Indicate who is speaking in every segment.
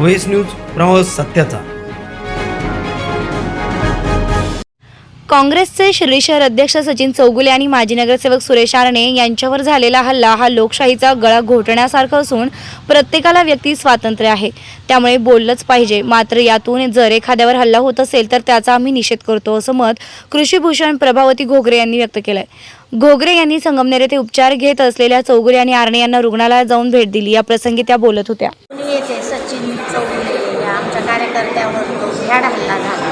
Speaker 1: Voice news प्रवास सत्याचा.
Speaker 2: काँग्रेसचे शिर्डी शहर अध्यक्ष सचिन चौगुले आणि माजी नगरसेवक सुरेश आरणे यांच्यावर झालेला हल्ला हा लोकशाहीचा गळा घोटण्यासारखा असून प्रत्येकाला व्यक्ती स्वातंत्र्य आहे. त्यामुळे बोललंच पाहिजे. मात्र यातून जर एखाद्यावर हल्ला होत असेल तर त्याचा आम्ही निषेध करतो असं मत कृषीभूषण प्रभावती घोगरे यांनी व्यक्त केलंय. घोगरे यांनी संगमनेर येथे उपचार घेत असलेल्या चौगुले आणि आरणे यांना रुग्णालयात जाऊन भेट दिली. या प्रसंगी त्या बोलत होत्या.
Speaker 3: कार्यकर्त्यावर तो भ्याड हल्ला झाला.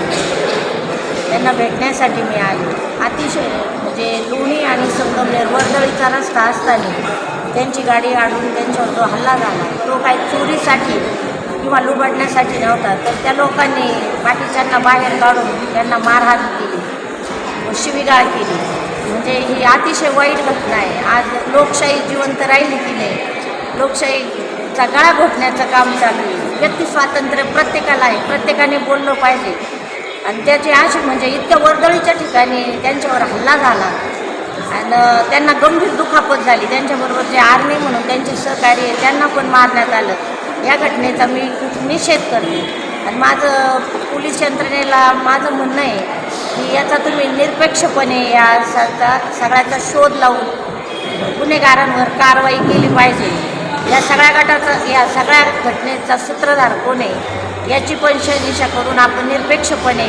Speaker 3: त्यांना भेटण्यासाठी मी आले. अतिशय म्हणजे लोणी आणि संगमनेर वर्दळीचा रस्ता असताना त्यांची गाडी अडून त्यांच्यावर जो हल्ला झाला तो काही चोरीसाठी किंवा लुबडण्यासाठी नव्हता तर त्या लोकांनी बाकीच्यांना बाहेर काढून त्यांना मारहाण केली शिवीगाळ केली. म्हणजे ही अतिशय वाईट घटना आहे. आज लोकशाही जिवंत राहिली की नाही? लोकशाहीचा गळा घोटण्याचं काम चालू आहे. व्यक्ती स्वातंत्र्य प्रत्येकाला आहे प्रत्येकाने बोललं पाहिजे. आणि त्याचे असे म्हणजे इतक्या वर्दळीच्या ठिकाणी त्यांच्यावर हल्ला झाला. आणि त्यांना गंभीर दुखापत झाली. त्यांच्याबरोबर जे आर्मी म्हणून त्यांचे सहकारी त्यांना पण मारण्यात आलं. या घटनेचा मी खूप निषेध करते. आणि माझं पोलीस यंत्रणेला माझं म्हणणं आहे की याचा तुम्ही निरपेक्षपणे या सगळ्या सगळ्याचा शोध लावून गुन्हेगारांवर कारवाई केली पाहिजे. या सगळ्या गटाचा या सगळ्या घटनेचा सूत्रधार कोण आहे याची पण शहनिशा करून आपण निरपेक्षपणे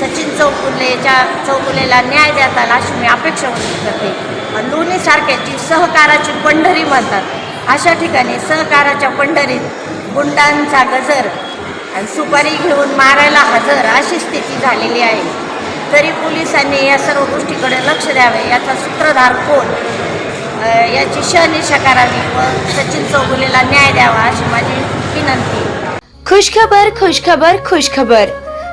Speaker 3: सचिन चौगुलेच्या चौगुलेला न्याय देत अशी मी अपेक्षा व्यक्त करते. आणि लोणीसारख्या जी सहकाराची पंढरी म्हणतात. अशा ठिकाणी सहकाराच्या पंढरीत गुंडांचा गजर आणि सुपारी घेऊन मारायला हजर अशी स्थिती झालेली आहे. तरी पोलिसांनी या सर्व गोष्टीकडे लक्ष द्यावे याचा सूत्रधार कोण? याची शहनिशा करावी व सचिन चौगुलेला न्याय द्यावा अशी माझी विनंती.
Speaker 2: खुशखबर खुशखबर खुशखबर.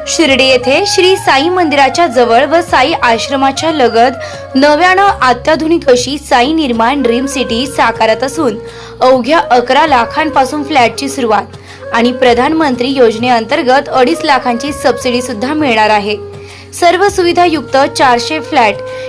Speaker 2: शिर्डी येथे श्री साई मंदिराच्या जवळ व साई आश्रमाच्या लगत नव्यानं अत्याधुनिक अशी साई निर्माण ड्रीम सिटी साकारत असून अवघ्या अकरा लाखांपासून फ्लॅटची सुरुवात आणि प्रधानमंत्री योजनेअंतर्गत अडीच लाखांची सबसिडी सुद्धा मिळणार आहे. सर्व सुविधायुक्त चारशे फ्लॅट